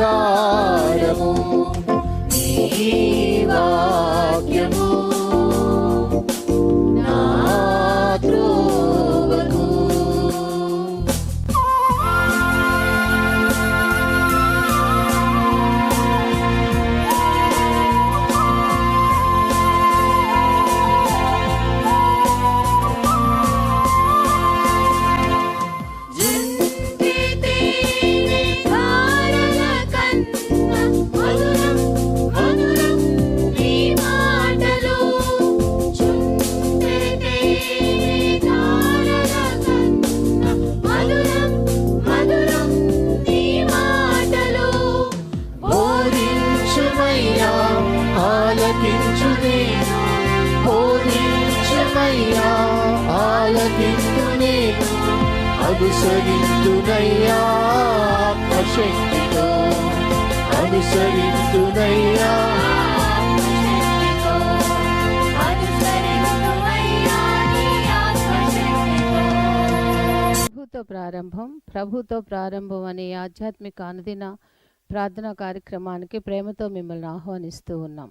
ఆధారము. నీవా అనుసరించునయ్యా శక్తితో అనుసరించునయ్యా ప్రభుతో ప్రారంభం ప్రభుతో ప్రారంభం అనే ఆధ్యాత్మిక అనుదిన ప్రార్థనా కార్యక్రమానికి ప్రేమతో మిమ్మల్ని ఆహ్వానిస్తూ ఉన్నాం.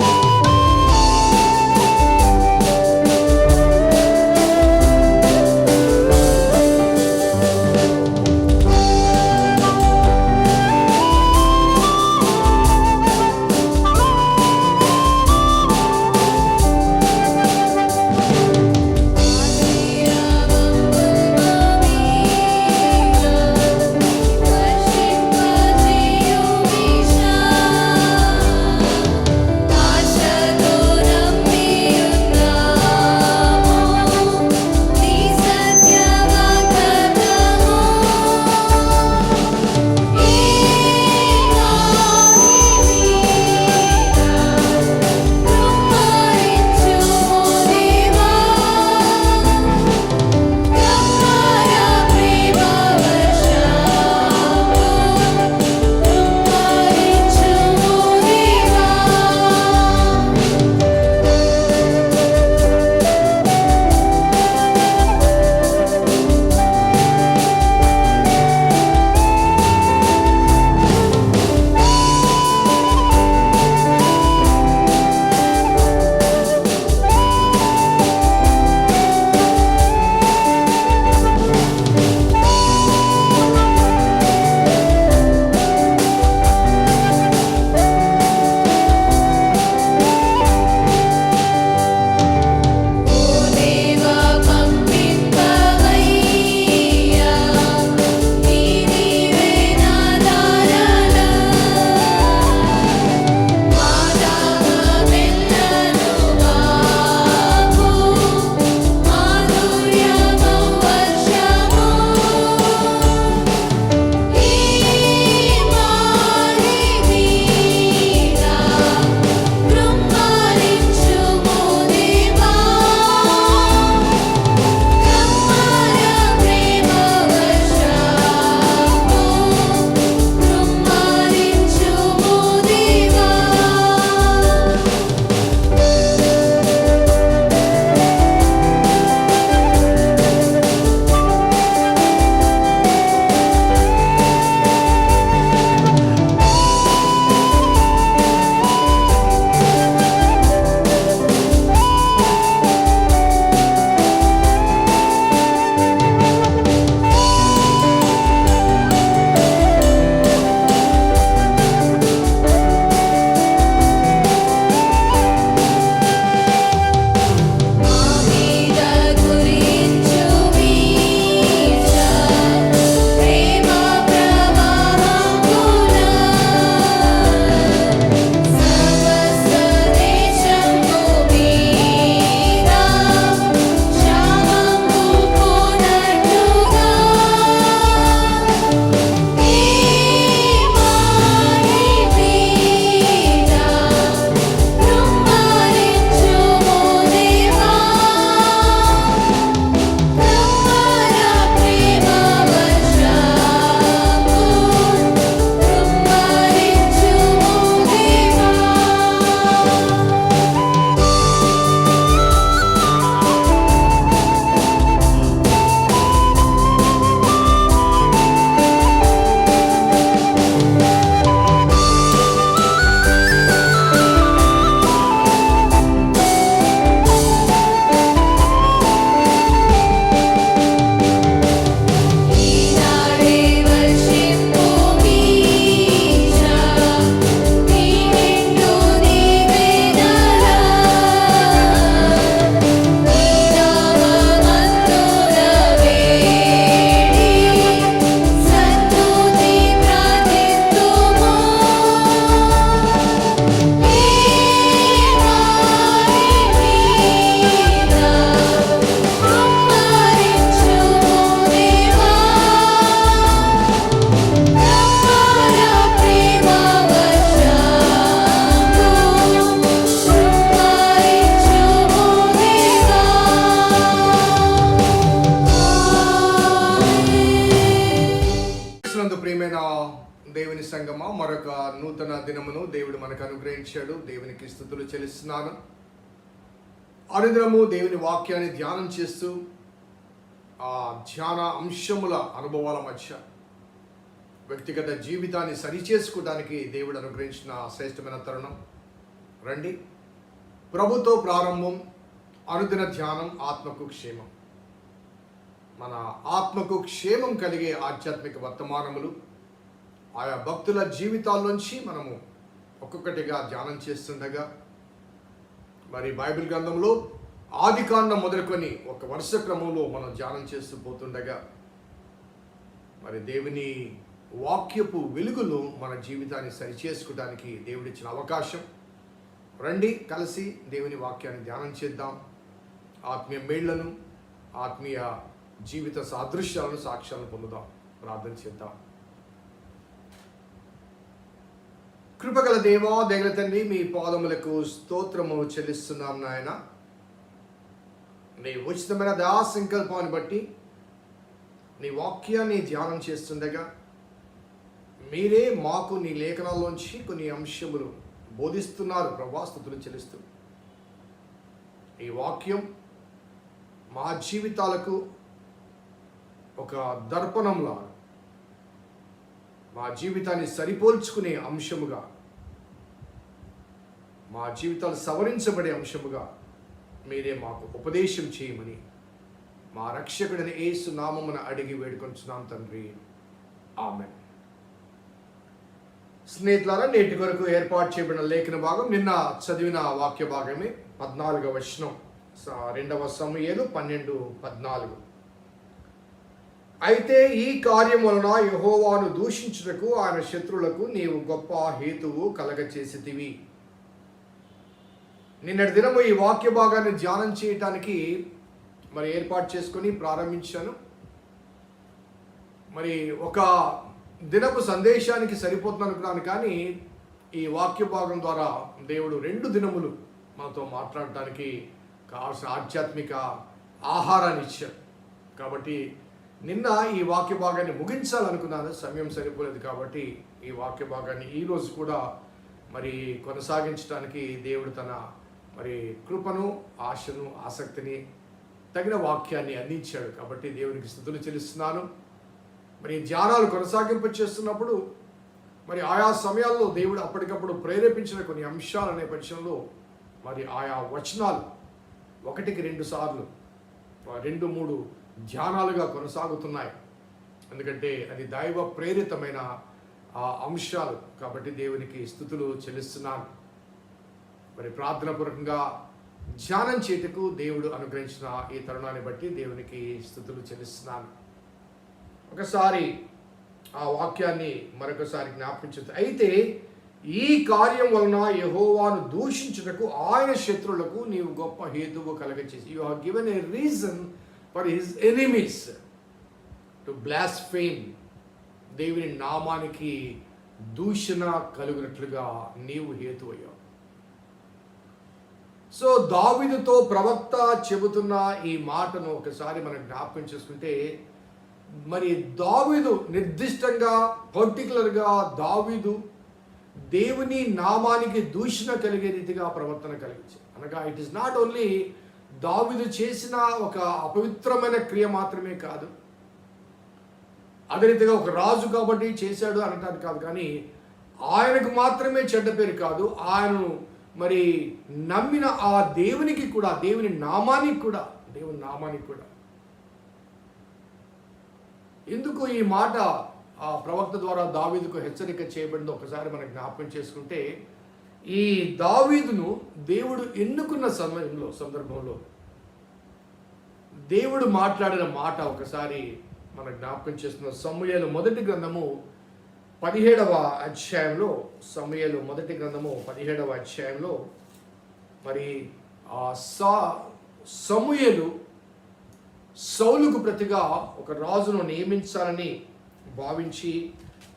ప్రార్థిస్తున్నాను. అనుదినము దేవుని వాక్యాన్ని ధ్యానం చేస్తూ ఆ ధ్యాన అంశముల అనుభవాల మధ్య వ్యక్తిగత జీవితాన్ని సరిచేసుకోవడానికి దేవుడు అనుగ్రహించిన శ్రేష్టమైన తరుణం. రండి. ప్రభుతో ప్రారంభం అనుదిన ధ్యానం ఆత్మకు క్షేమం. మన ఆత్మకు క్షేమం కలిగే ఆధ్యాత్మిక వర్తమానములు ఆయా భక్తుల జీవితాల్లోంచి మనము ఒక్కొక్కటిగా ధ్యానం చేస్తుండగా మరి బైబిల్ గ్రంథంలో ఆది కాండం మొదలుకొని ఒక వరుస క్రమంలో మనం ధ్యానం చేస్తూ పోతుండగా మరి దేవుని వాక్యపు వెలుగులు మన జీవితాన్ని సరిచేసుకోవడానికి దేవుడిచ్చిన అవకాశం. రండి కలిసి దేవుని వాక్యాన్ని ధ్యానం చేద్దాం. ఆత్మీయ మేళ్ళను ఆత్మీయ జీవిత సాదృశ్యాలను సాక్ష్యాలను పొందుదాం. ప్రార్థన చేద్దాం. కృపగల దేవా దేగల తండ్రి మీ పాదములకు స్తోత్రము చెల్లిస్తున్నాం నాయన. నీ ఉచితమైన దయా సంకల్పాన్ని బట్టి నీ వాక్యాన్ని ధ్యానం చేస్తుండగా మీరే మాకు నీ లేఖనాల్లోంచి కొన్ని అంశములు బోధిస్తున్నారు ప్రభాస్తుతులు చెల్లిస్తూ. ఈ వాక్యం మా జీవితాలకు ఒక దర్పణంలా మా జీవితాన్ని సరిపోల్చుకునే అంశముగా మా జీవితాలు సవరించబడే అంశముగా మీరే మాకు ఉపదేశం చేయమని మా రక్షకుడిని ఏసు నామమున అడిగి వేడుకొంచున్నాం తండ్రి. ఆమె స్నేహితులారా నేటి వరకు ఏర్పాటు చేయబడిన లేఖన భాగం నిన్న చదివిన వాక్య భాగమే పద్నాలుగవ వచనం. రెండవ సమయలు పన్నెండు పద్నాలుగు. అయితే ఈ కార్యం వలన యహోవాను దూషించుటకు ఆయన శత్రులకు నీవు గొప్ప హేతువు కలగచేసితివి. నిన్నటి దినము ఈ వాక్య భాగాన్ని ధ్యానం చేయటానికి మరి ఏర్పాటు చేసుకొని ప్రారంభించాను. మరి ఒక దినపు సందేశానికి సరిపోతుంది అనుకున్నాను కానీ ఈ వాక్య భాగం ద్వారా దేవుడు రెండు దినములు మనతో మాట్లాడటానికి కావాల్సిన ఆధ్యాత్మిక ఆహారాన్ని ఇచ్చారు కాబట్టి నిన్న ఈ వాక్య భాగాన్ని ముగించాలనుకున్నాను. సమయం సరిపోలేదు కాబట్టి ఈ వాక్య భాగాన్ని ఈ రోజు కూడా మరి కొనసాగించడానికి దేవుడు తన మరి కృపను ఆశను ఆసక్తిని తగిన వాక్యాన్ని అందించాడు. కాబట్టి దేవునికి స్థుతులు చెల్లిస్తున్నాను. మరి ధ్యానాలు కొనసాగింపు చేస్తున్నప్పుడు మరి ఆయా సమయాల్లో దేవుడు అప్పటికప్పుడు ప్రేరేపించిన కొన్ని అంశాల నేపథ్యంలో మరి ఆయా వచనాలు ఒకటికి రెండు సార్లు రెండు మూడు ధ్యానాలుగా కొనసాగుతున్నాయి. ఎందుకంటే అది దైవ ప్రేరితమైన ఆ అంశాలు. కాబట్టి దేవునికి స్థుతులు చెల్లిస్తున్నాను. మరి ప్రార్థనాపూర్వకంగా ధ్యానం చేటుకు దేవుడు అనుగ్రహించిన ఈ తరుణాన్ని బట్టి దేవునికి స్థుతులు చెల్లిస్తున్నాను. ఒకసారి ఆ వాక్యాన్ని మరొకసారి జ్ఞాపించదు అయితే ఈ కార్యం వలన యహోవాను దూషించుటకు ఆయన శత్రువులకు నీవు గొప్ప హేతువు కలగచేసి. You have given a reason for his enemies to blaspheme దేవుని నామానికి దూషణ కలుగునట్లుగా నీవు హేతు అయ్యావు. సో దావిదుతో ప్రవక్త చెబుతున్న ఈ మాటను ఒకసారి మనం జ్ఞాపకం చేసుకుంటే మరి దావిదు నిర్దిష్టంగా పర్టికులర్గా దావిదు దేవుని నామానికి దూషణ కలిగే రీతిగా ప్రవర్తన కలిగించారు అనగా ఇట్ ఇస్ నాట్ ఓన్లీ దావీదు చేసిన ఒక అపవిత్రమైన క్రియ మాత్రమే కాదు. అదే రీతిగా ఒక రాజు కాబట్టి చేశాడు అనటానికి కాదు కానీ ఆయనకు మాత్రమే చెడ్డ పేరు కాదు. ఆయనను మరి నమ్మిన ఆ దేవునికి కూడా దేవుని నామానికి కూడా దేవుని నామానికి కూడా. ఎందుకు ఈ మాట ఆ ప్రవక్త ద్వారా దావీదుకు హెచ్చరిక చేయబడింది ఒకసారి మనం జ్ఞాపకం చేసుకుంటే ఈ దావీదును దేవుడు ఎన్నుకున్న సమయంలో సందర్భంలో దేవుడు మాట్లాడిన మాట ఒకసారి మన జ్ఞాపకం చేస్తున్న సమయాలు మొదటి గ్రంథము పదిహేడవ అధ్యాయంలో సమయాలు మొదటి గ్రంథము పదిహేడవ అధ్యాయంలో మరి ఆ సా సమూయలు సౌలుకు ప్రతిగా ఒక రాజును నియమించాలని భావించి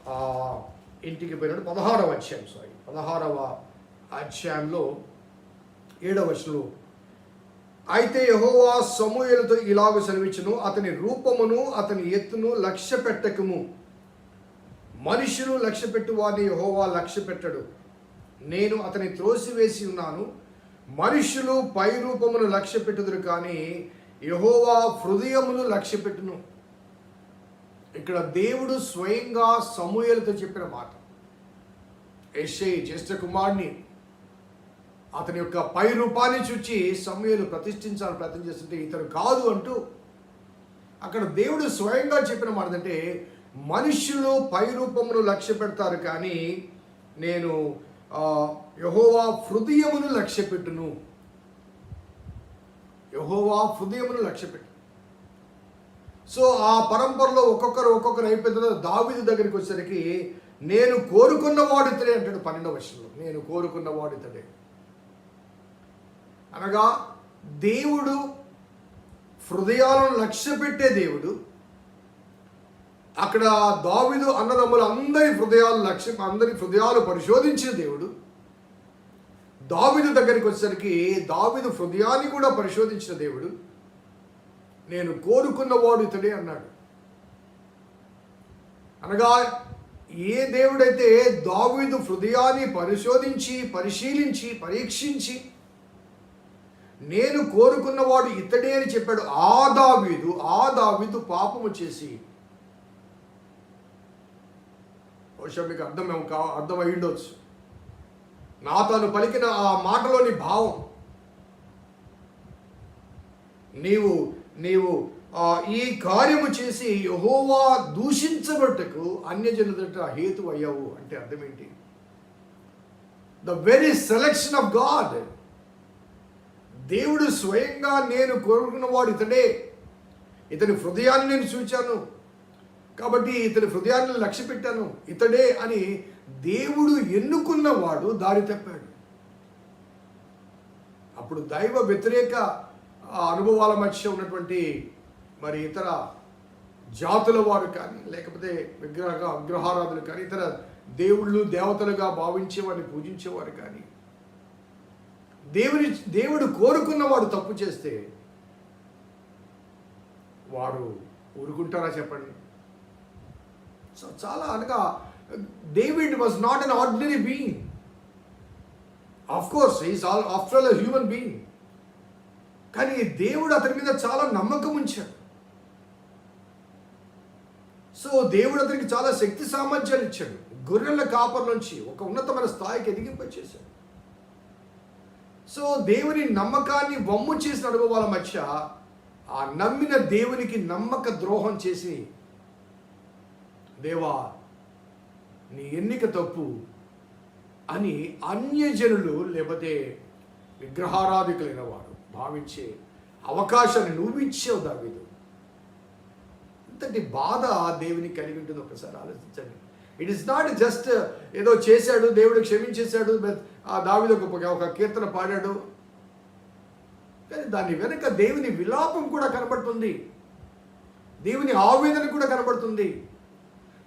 ఆ ఇంటికి పోయినాడు. పదహారవ అధ్యాయం సారీ పదహారవ అధ్యాయంలో ఏడవ వచనంలో అయితే యహోవా సమూహలతో ఇలాగ సెలవిచ్చును అతని రూపమును అతని ఎత్తును లక్ష్య పెట్టకము మనుషులు లక్ష్య పెట్టు వారిని యహోవా లక్ష్య పెట్టడు నేను అతని త్రోసివేసి ఉన్నాను. మనుషులు పై రూపమును లక్ష్య పెట్టుదురు కానీ యహోవా హృదయమును లక్ష్య పెట్టును ఇక్కడ దేవుడు స్వయంగా సమూహలతో చెప్పిన మాట. ఎస్ఐ జ్యేష్ఠ కుమారుని అతని యొక్క పై రూపాన్ని చూచి సమూహలు ప్రతిష్ఠించాలని ప్రయత్నం చేస్తుంటే ఇతను కాదు అంటూ అక్కడ దేవుడు స్వయంగా చెప్పిన మాట అంటే మనుషులు పై రూపమును లక్ష్య పెడతారు కానీ నేను యహోవా హృదయమును లక్ష్య పెట్టును. యహోవా హృదయమును లక్ష్య పెట్టు. సో ఆ పరంపరలో ఒక్కొక్కరు ఒక్కొక్కరు అయిపోయిన తర్వాత దావిది దగ్గరికి వచ్చేసరికి నేను కోరుకున్న వాడు ఇతడే అంటాడు పన్నెండవ వర్షంలో నేను కోరుకున్న వాడు ఇతడే. అనగా దేవుడు హృదయాలను లక్ష్య పెట్టే దేవుడు. అక్కడ దావిదు అన్నదమ్ములు అందరి హృదయాలు లక్ష్యం అందరి హృదయాలు పరిశోధించిన దేవుడు. దావిదు దగ్గరికి వచ్చేసరికి దావిదు హృదయాన్ని కూడా పరిశోధించిన దేవుడు. నేను కోరుకున్నవాడు ఇతడే అన్నాడు. అనగా ఏ దేవుడైతే దావిదు హృదయాన్ని పరిశోధించి పరిశీలించి పరీక్షించి నేను కోరుకున్నవాడు ఇతడే అని చెప్పాడు ఆ దావీదు ఆ దావీదు పాపము చేసి. బహుశా మీకు అర్థం ఏమో కా అర్థం ఉండొచ్చు నా తాను పలికిన ఆ మాటలోని భావం. నీవు నీవు ఈ కార్యము చేసి యహోవా దూషించబట్టకు అన్యజనుదట హేతు అయ్యావు అంటే అర్థం ఏంటి the very selection of God దేవుడు స్వయంగా నేను కోరుకున్న వాడు ఇతడే. ఇతని హృదయాన్ని నేను చూచాను. కాబట్టి ఇతని హృదయాన్ని లక్ష్య పెట్టాను. ఇతడే అని దేవుడు ఎన్నుకున్నవాడు దారి తప్పాడు. అప్పుడు దైవ వ్యతిరేక అనుభవాల మధ్య ఉన్నటువంటి మరి ఇతర జాతుల వారు కానీ లేకపోతే విగ్రహ విగ్రహారాధులు కానీ ఇతర దేవుళ్ళు దేవతలుగా భావించేవారిని పూజించేవారు కానీ దేవుని దేవుడు కోరుకున్నవాడు తప్పు చేస్తే వారు ఊరుకుంటారా చెప్పండి? సో చాలా అనగా David was not an ordinary being of course is all after all human being కానీ దేవుడు అతని మీద చాలా నమ్మకం ఉంచాడు. సో దేవుడు అతనికి చాలా శక్తి సామర్థ్యాలు ఇచ్చాడు. గొర్రెల కాపర్ నుంచి ఒక ఉన్నతమైన స్థాయికి ఎదిగింపచేశాడు. సో దేవుని నమ్మకాన్ని వమ్ము చేసిన అనుభవాల మధ్య ఆ నమ్మిన దేవునికి నమ్మక ద్రోహం చేసి దేవా నీ ఎన్నిక తప్పు అని అన్యజనులు లేకపోతే విగ్రహారాధికులైన వాడు భావించే అవకాశాన్ని నువ్వు ఇచ్చావు దావీదు. ఇంతటి బాధ దేవుని కలిగి ఉంటుంది ఒకసారి ఆలోచించండి. ఇట్ ఇస్ నాట్ జస్ట్ ఏదో చేశాడు దేవుడు క్షమించేశాడు ఆ దావిలో ఒక ఒక కీర్తన పాడాడు. కానీ దాని వెనుక దేవుని విలాపం కూడా కనబడుతుంది. దేవుని ఆవేదన కూడా కనబడుతుంది.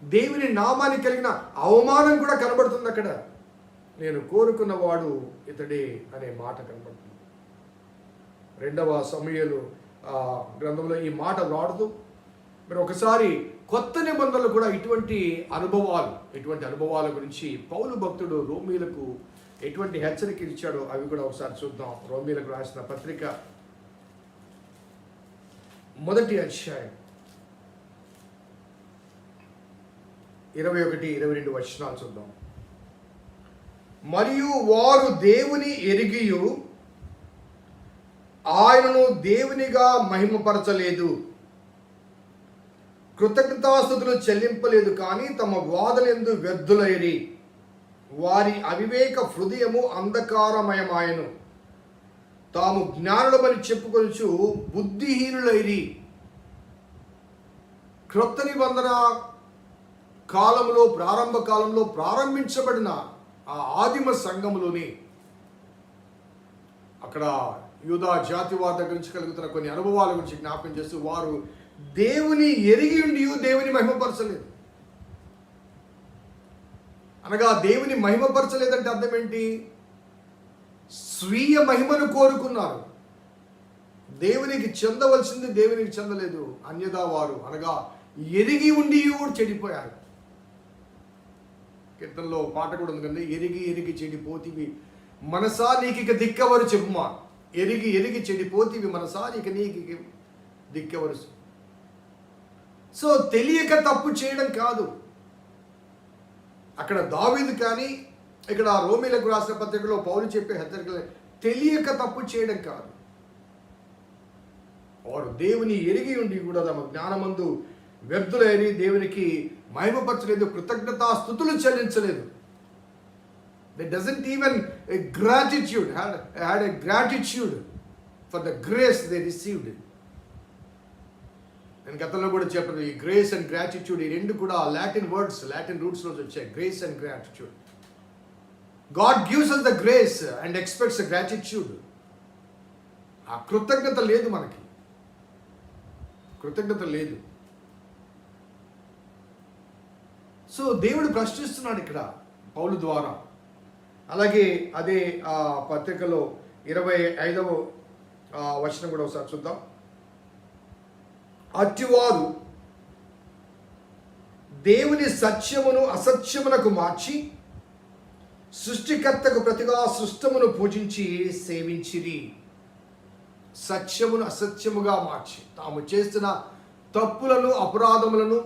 దేవుని నామానికి కలిగిన అవమానం కూడా కనబడుతుంది అక్కడ. నేను కోరుకున్నవాడు ఇతడే అనే మాట కనబడుతుంది. రెండవ సమయలు గ్రంథంలో ఈ మాట వాడుతూ మరి ఒకసారి కొత్త నిబంధనలు కూడా ఇటువంటి అనుభవాలు ఇటువంటి అనుభవాల గురించి పౌలు భక్తుడు రోమీలకు ఎటువంటి హెచ్చరిక ఇచ్చాడో అవి కూడా ఒకసారి చూద్దాం. రోమీలకు రాసిన పత్రిక మొదటి అధ్యాయం ఇరవై ఒకటి ఇరవై రెండు వచనాలు చూద్దాం. మరియు వారు దేవుని ఎరిగియు ఆయనను దేవునిగా మహిమపరచలేదు. కృతజ్ఞతాస్థుతులు చెల్లింపలేదు కానీ తమ వాదలెందు వ్యర్థులైరి. వారి అవివేక హృదయము అంధకారమయమాయను. తాము జ్ఞానులమని చెప్పుకొనుచు బుద్ధిహీనులైరి. క్రొత్త నిబంధన కాలంలో ప్రారంభ కాలంలో ప్రారంభించబడిన ఆ ఆదిమ సంఘములోని అక్కడ యూదా జాతివాద దగ్గర నుంచి కలుగుతున్న కొన్ని అనుభవాల గురించి జ్ఞాపకం చేస్తూ వారు దేవుని ఎరిగి ఉండి దేవుని మహిమపరచలేదు. అనగా దేవుని మహిమపరచలేదంటే అర్థం ఏంటి? స్వీయ మహిమను కోరుకున్నారు. దేవునికి చెందవలసింది దేవునికి చెందలేదు. అన్యదా వారు అనగా ఎరిగి ఉండి కూడా చెడిపోయారు. కీర్తనలో పాట కూడా ఉంది కదా ఎరిగి ఎరిగి చెడిపోతివి మనసా నీకు ఇక దిక్కవరు చెప్పుమా. ఎరిగి ఎరిగి చెడిపోతివి మనసా నీకు నీకు ఇక దిక్కవరు సో తెలియక తప్పు చేయడం కాదు. అక్కడ దావీదు కానీ ఇక్కడ రోమిలకు రాసిన పత్రికలో పౌరులు చెప్పే హెచ్చరికలు తెలియక తప్పు చేయడం కాదు. వారు దేవుని ఎరిగి ఉండి కూడా తమ జ్ఞానమందు వ్యర్థులైన దేవునికి మహిమపరచలేదు కృతజ్ఞతా స్థుతులు చెల్లించలేదు. They doesn't even gratitude had a gratitude for the grace they received నేను గతంలో కూడా చెప్పాను ఈ గ్రేస్ అండ్ గ్రాటిట్యూడ్ ఈ రెండు కూడా లాటిన్ వర్డ్స్ లాటిన్ రూట్స్ నుంచి వచ్చాయి. Grace and gratitude God gives us the grace and expects gratitude ఆ కృతజ్ఞత లేదు మనకి. కృతజ్ఞత లేదు. సో దేవుడు ప్రశ్నిస్తున్నాడు ఇక్కడ పౌలు ద్వారా. అలాగే అదే ఆ పత్రికలో ఇరవై ఐదవ వచనం కూడా ఒకసారి చూద్దాం. అట్టివారు దేవుని సత్యమును అసత్యమునకు మార్చి సృష్టికర్తకు ప్రతిగా సృష్టమును పూజించి సేవించిరి. సత్యమును అసత్యముగా మార్చి. తాము చేస్తున్న తప్పులను అపరాధములను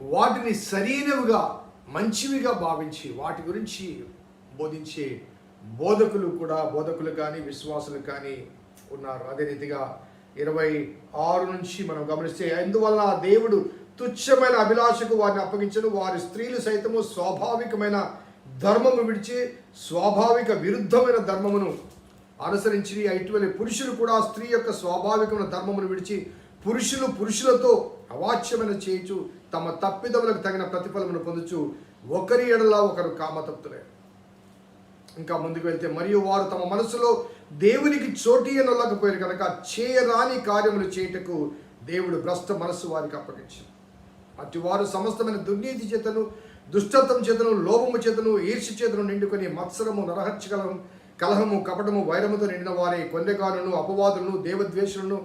వాటిని సరైనవిగా మంచివిగా భావించి వాటి గురించి బోధించే బోధకులు కూడా బోధకులు కానీ విశ్వాసులు కానీ ఉన్నారు. అదే రీతిగా ఇరవై ఆరు నుంచి మనం గమనిస్తే అందువల్ల దేవుడు తుచ్చమైన అభిలాషకు వారిని అప్పగించను. వారి స్త్రీలు సైతము స్వాభావికమైన ధర్మము విడిచి స్వాభావిక విరుద్ధమైన ధర్మమును అనుసరించి ఇటీవల పురుషులు కూడా స్త్రీ యొక్క స్వాభావికమైన ధర్మమును విడిచి పురుషులు పురుషులతో అవాచ్యమైన చేయచు తమ తప్పిదములకు తగిన ప్రతిఫలమును పొందుచు ఒకరి ఎడల ఒకరు కామతప్తులే ఇంకా ముందుకు వెళ్తే మరియు వారు తమ మనసులో దేవునికి చోటి అనలేకపోయారు కనుక చేయరాని కార్యములు చేయుటకు దేవుడు భ్రష్ట మనస్సు వారికి అప్పగించారు. అటు వారు సమస్తమైన దుర్నీతి చేతను దుష్టత్వం చేతను లోభము చేతను ఈర్ష్య చేతను నిండుకొని మత్సరము నరహత్యకలము కలహము కపటము వైరముతో నిండిన వారే కొందెగానును అపవాదులను దేవద్వేషులను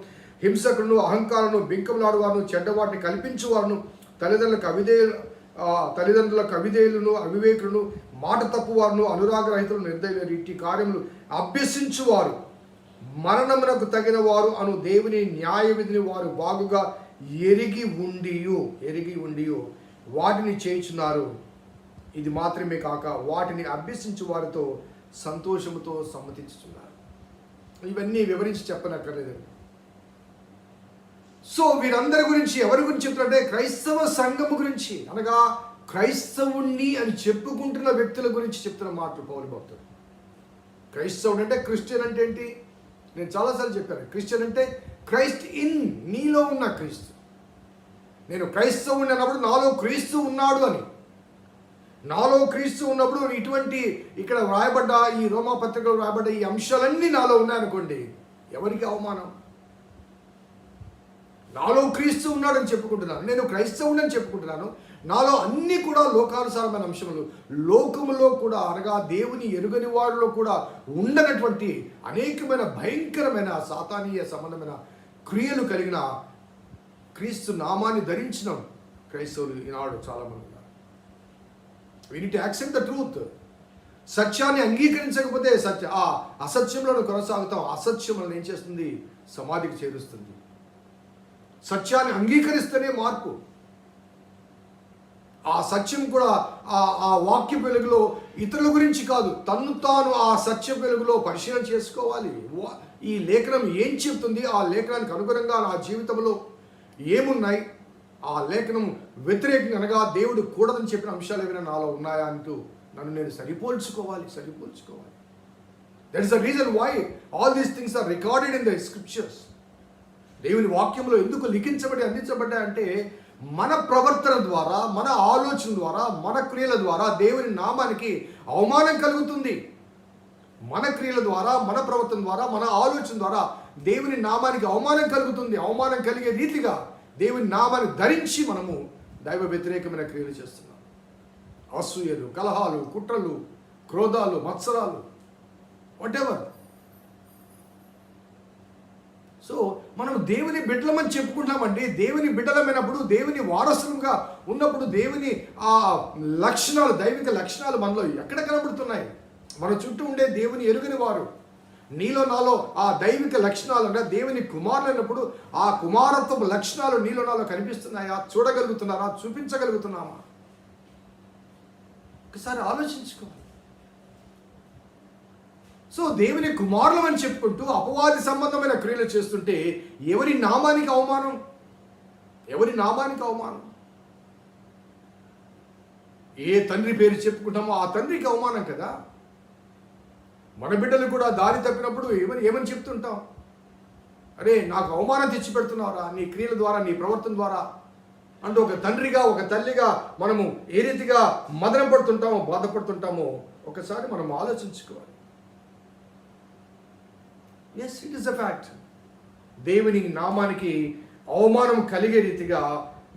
హింసకులను అహంకారులను బింకములాడువారును చెడ్డవాటిని కల్పించువారును తల్లిదండ్రులకు అవిధేయ తల్లిదండ్రులకు అవిధేయులను అవివేకులను మాట తప్పు తప్పువారును అనురాగరహితులు నిర్దయ ఇట్టి కార్యములు అభ్యసించువారు. మరణమునకు తగిన వారు అను దేవుని న్యాయ విధిని వారు బాగుగా ఎరిగి ఉండియు ఎరిగి ఉండియు. వాటిని చేయించున్నారు. ఇది మాత్రమే కాక వాటిని అభ్యసించు వారితో సంతోషముతో సమ్మతించుతున్నారు ఇవన్నీ వివరించి చెప్పనక్కర్లేదు. సో వీరందరి గురించి ఎవరి గురించి చెప్తున్నారంటే క్రైస్తవ సంఘము గురించి అనగా క్రైస్తవుణ్ణి అని చెప్పుకుంటున్న వ్యక్తుల గురించి చెప్తున్న మాటలు పౌరు భక్తుడు. క్రైస్తవుడు అంటే క్రిస్టియన్ అంటే ఏంటి? నేను చాలాసార్లు చెప్పాను. క్రిస్టియన్ అంటే క్రైస్ట్ ఇన్ నీలో ఉన్న క్రీస్తు. నేను క్రైస్తవుని అన్నప్పుడు నాలో క్రీస్తు ఉన్నాడు అని. నాలో క్రీస్తు ఉన్నప్పుడు ఇటువంటి ఇక్కడ వ్రాయబడ్డ ఈ రోమా పత్రికలో వ్రాయబడ్డ ఈ అంశాలన్నీ నాలో ఉన్నాయనుకోండి ఎవరికి అవమానం? నాలో క్రీస్తు ఉన్నాడని చెప్పుకుంటున్నాను. నేను క్రైస్తవుని అని చెప్పుకుంటున్నాను. నాలో అన్ని కూడా లోకానుసారమైన అంశములు. లోకములో కూడా అనగా దేవుని ఎరుగని వారిలో కూడా ఉండనటువంటి అనేకమైన భయంకరమైన సాతానీయ సంబంధమైన క్రియలు కలిగిన క్రీస్తు నామాన్ని ధరించిన క్రైస్తవులు ఈనాడు చాలామంది ఉన్నారు. We to accept the truth సత్యాన్ని అంగీకరించకపోతే సత్య ఆ అసత్యంలో కొనసాగుతాం. అసత్యం ఏం చేస్తుంది? సమాధికి చేరుస్తుంది. సత్యాన్ని అంగీకరిస్తేనే మార్పు. ఆ సత్యం కూడా ఆ ఆ వాక్య వెలుగులో ఇతరుల గురించి కాదు తను తాను ఆ సత్య వెలుగులో పరిశీలన చేసుకోవాలి. వా- ఈ లేఖనం ఏం చెప్తుంది? ఆ లేఖనానికి అనుగుణంగా నా జీవితంలో ఏమున్నాయి? ఆ లేఖనం వ్యతిరేకంగా అనగా దేవుడు కూడదని చెప్పిన అంశాలు ఏమైనా నాలో ఉన్నాయా అంటూ నన్ను నేను సరిపోల్చుకోవాలి సరిపోల్చుకోవాలి. That is the reason why all these things are recorded in the scriptures దేవుని వాక్యంలో ఎందుకు లిఖించబడి అందించబడ్డాయంటే మన ప్రవర్తన ద్వారా మన ఆలోచన ద్వారా మన క్రియల ద్వారా దేవుని నామానికి అవమానం కలుగుతుంది. మన క్రియల ద్వారా మన ప్రవర్తన ద్వారా మన ఆలోచన ద్వారా దేవుని నామానికి అవమానం కలుగుతుంది. అవమానం కలిగే రీతిగా దేవుని నామాన్ని ధరించి మనము దైవ వ్యతిరేకమైన క్రియలు చేస్తున్నాం. అసూయలు కలహాలు కుట్రలు క్రోధాలు మత్సరాలు వాటెవర్ సో మనం దేవుని బిడ్డలమని చెప్పుకుంటామండి. దేవుని బిడ్డలమైనప్పుడు దేవుని వారసులుగా ఉన్నప్పుడు దేవుని ఆ లక్షణాలు దైవిక లక్షణాలు మనలో ఎక్కడ కనబడుతున్నాయి? మన చుట్టూ ఉండే దేవుని ఎరుగని వారు. నీలో నాలో ఆ దైవిక లక్షణాలు అంటే దేవుని కుమారులు అన్నప్పుడు ఆ కుమారత్వపు లక్షణాలు నీలో నాలో కనిపిస్తున్నాయా? చూడగలుగుతున్నారా? చూపించగలుగుతున్నామా? ఒకసారి ఆలోచించుకోవాలి. సో దేవుని కుమారులం అని చెప్పుకుంటూ అపవాది సంబంధమైన క్రియలు చేస్తుంటే ఎవరి నామానికి అవమానం? ఎవరి నామానికి అవమానం? ఏ తండ్రి పేరు చెప్పుకుంటామో ఆ తండ్రికి అవమానం కదా. మన బిడ్డలు కూడా దారి తప్పినప్పుడు ఏమని ఏమని చెప్తుంటాం? అరే నాకు అవమానం తెచ్చిపెడుతున్నారా నీ క్రియల ద్వారా నీ ప్రవర్తన ద్వారా. అంటే ఒక తండ్రిగా ఒక తల్లిగా మనము ఏ రీతిగా మదన పడుతుంటామో బాధపడుతుంటామో ఒకసారి మనం ఆలోచించుకోవాలి. Yes it is a fact దేవుని నామానికి అవమానం కలిగే రీతిగా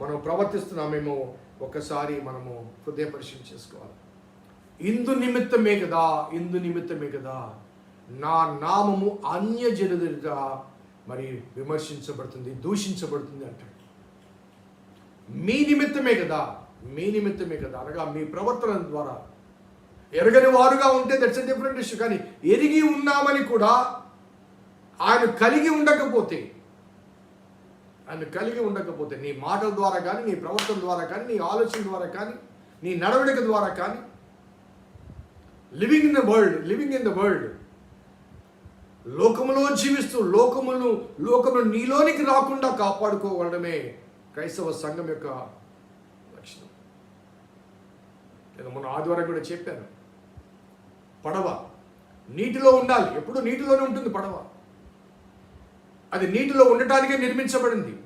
మనం ప్రవర్తిస్తున్నామేమో ఒకసారి మనము హృదయ పరిశీలన చేసుకోవాలి. ఇందు నిమిత్తమే కదా ఇందు నిమిత్తమే కదా నా నామము అన్యజనుడిగా మరి విమర్శించబడుతుంది దూషించబడుతుంది అంటాడు. మీ నిమిత్తమే కదా మీ నిమిత్తమే కదా అనగా మీ ప్రవర్తన ద్వారా. ఎరగని వారుగా ఉంటే దట్స్ అ డిఫరెంట్ ఇష్యూ కానీ ఎరిగి ఉన్నామని కూడా ఆయన కలిగి ఉండకపోతే ఆయన కలిగి ఉండకపోతే నీ మాటల ద్వారా కానీ నీ ప్రవర్తన ద్వారా కానీ నీ ఆలోచన ద్వారా కానీ నీ నడవడిక ద్వారా కానీ living in the world living in the world లోకములో జీవిస్తూ లోకమును లోకమును నీలోనికి రాకుండా కాపాడుకోవడమే క్రైస్తవ సంఘం యొక్క లక్షణం. నేను మొన్న ఆదివారం కూడా చెప్పాను. పడవ నీటిలో ఉండాలి. ఎప్పుడు నీటిలోనే ఉంటుంది పడవ. అది నీటిలో ఉండటానికే నిర్మించబడింది.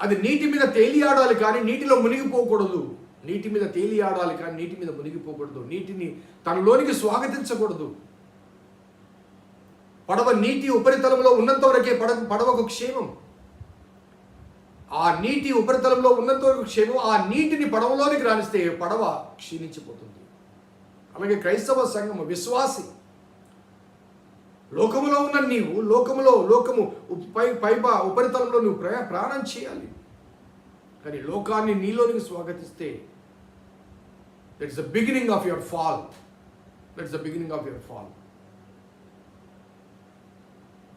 అది నీటి మీద తేలియాడాలి కానీ నీటిలో మునిగిపోకూడదు. నీటి మీద తేలియాడాలి కానీ నీటి మీద మునిగిపోకూడదు. నీటిని తనలోనికి స్వాగతించకూడదు. పడవ నీటి ఉపరితలంలో ఉన్నంత వరకే పడ పడవకు క్షేమం. ఆ నీటి ఉపరితలంలో ఉన్నంత వరకు క్షేమం ఆ నీటిని పడవలోనికి రాణిస్తే పడవ క్షీణించిపోతుంది. అలాగే క్రైస్తవ సంఘం విశ్వాసి లోకములో ఉన్న నీవు లోకములో లోకము పై పైప ఉపరితలంలో నువ్వు ప్రయా ప్రాణం చేయాలి. కానీ లోకాన్ని నీలోనికి స్వాగతిస్తే that's the beginning of your fall that's the beginning of your fall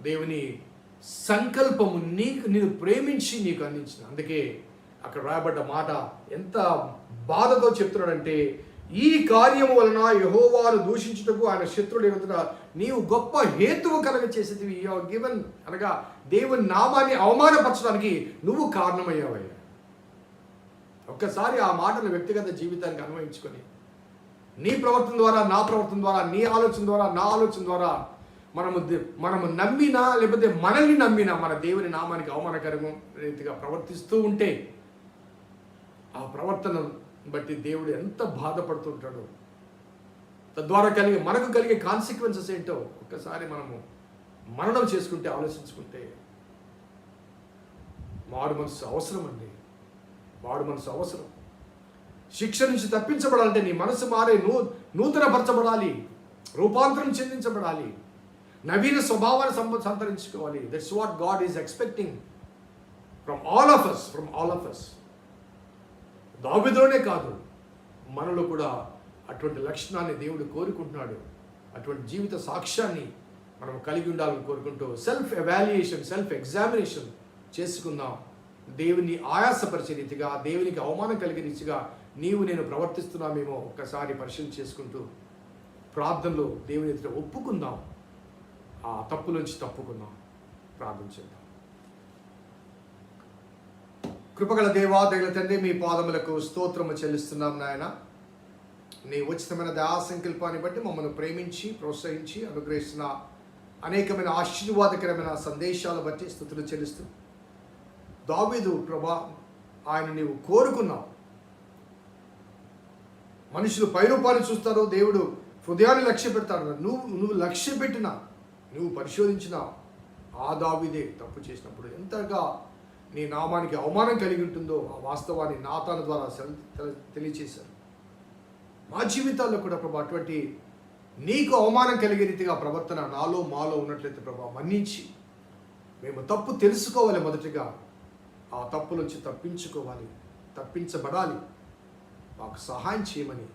దేవుని సంకల్పము నీకు నేను ప్రేమించి నీకు అందించిన. అందుకే అక్కడ రాయబడ్డ మాట ఎంత బాధతో చెప్తున్నాడంటే ఈ కార్యము వలన యహోవాను దూషించుటకు ఆయన శత్రుడు నీవు గొప్ప హేతువు కలగ చేసేది గివెన్ అనగా దేవుని నామాన్ని అవమానపరచడానికి నువ్వు కారణమయ్యావయ్యా. ఒక్కసారి ఆ మాటను వ్యక్తిగత జీవితానికి అన్వయించుకొని నీ ప్రవర్తన ద్వారా నా ప్రవర్తన ద్వారా నీ ఆలోచన ద్వారా నా ఆలోచన ద్వారా మనము మనము నమ్మినా లేకపోతే మనల్ని నమ్మినా మన దేవుని నామానికి అవమానకరము రీతిగా ప్రవర్తిస్తూ ఉంటే ఆ ప్రవర్తన బట్టి దేవుడు ఎంత బాధపడుతుంటాడో తద్వారా కలిగే మనకు కలిగే కాన్సిక్వెన్సెస్ ఏంటో ఒక్కసారి మనము మరణం చేసుకుంటే ఆలోచించుకుంటే మారు మనసు అవసరం అండి మారు మనసు అవసరం. శిక్ష నుంచి తప్పించబడాలంటే నీ మనసు మారే నూ నూతనపరచబడాలి. రూపాంతరం చెందించబడాలి. నవీన స్వభావాన్ని సంప సంతరించుకోవాలి. That's what God is expecting from all of us from all of us దావిదోనే కాదు మనలో కూడా అటువంటి లక్షణాన్ని దేవుడు కోరుకుంటున్నాడు. అటువంటి జీవిత సాక్ష్యాన్ని మనం కలిగి ఉండాలని కోరుకుంటూ సెల్ఫ్ ఎవాల్యుయేషన్ సెల్ఫ్ ఎగ్జామినేషన్ చేసుకుందాం. దేవుని ఆయాసపరిచే రీతిగా దేవునికి అవమానం కలిగే రీతిగా నీవు నేను ప్రవర్తిస్తున్నామేమో ఒక్కసారి పరిశీలన చేసుకుంటూ ప్రార్థనలో దేవుని ఎదుట ఒప్పుకుందాం. ఆ తప్పు నుంచి తప్పుకుందాం. ప్రార్థన చేద్దాం. కృపగల దేవా దగల తండ్రి మీ పాదములకు స్తోత్రము చెల్లిస్తున్నాం నాయన. నీ ఉచితమైన దయా సంకల్పాన్ని బట్టి మమ్మల్ని ప్రేమించి ప్రోత్సహించి అనుగ్రహిస్తున్న అనేకమైన ఆశీర్వాదకరమైన సందేశాలు బట్టి స్థుతులు చెల్లిస్తూ దావీదు ప్రభా ఆయన నీవు కోరుకున్నావు. మనుషులు పైరూపాన్ని చూస్తారు దేవుడు హృదయాన్ని లక్ష్య పెడతాడు. నువ్వు నువ్వు లక్ష్య పెట్టినా నువ్వు పరిశోధించిన ఆ దావిదే తప్పు చేసినప్పుడు ఎంతగా నీ నామానికి అవమానం కలిగి ఉంటుందో ఆ వాస్తవాన్ని నాతాల ద్వారా తెల- తెలియచేశారు. మా జీవితాల్లో కూడా ప్రభా అటువంటి నీకు అవమానం కలిగే రీతిగా ప్రవర్తన నాలో మాలో ఉన్నట్లయితే ప్రభా మన్నించి మేము తప్పు తెలుసుకోవాలి మొదటిగా. ఆ తప్పు నుంచి తప్పించుకోవాలి తప్పించబడాలి. మాకు సహాయం చేయమని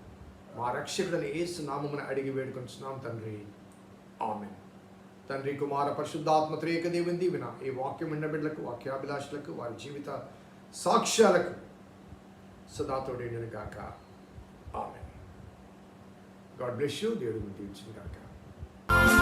మా రక్షకుడని ఏసు నామమున అడిగి వేడుకొంచున్నాం తండ్రి. ఆమె తండ్రి కుమార పరిశుద్ధాత్మ త్రేక దేవుని దీవెన ఈ వాక్యం ఎండబిడ్లకు వాక్యాభిలాషులకు వారి జీవిత సాక్ష్యాలకు సదాతోడేండును గాక. ఆమె God bless you. దేవుడి గురించి కాక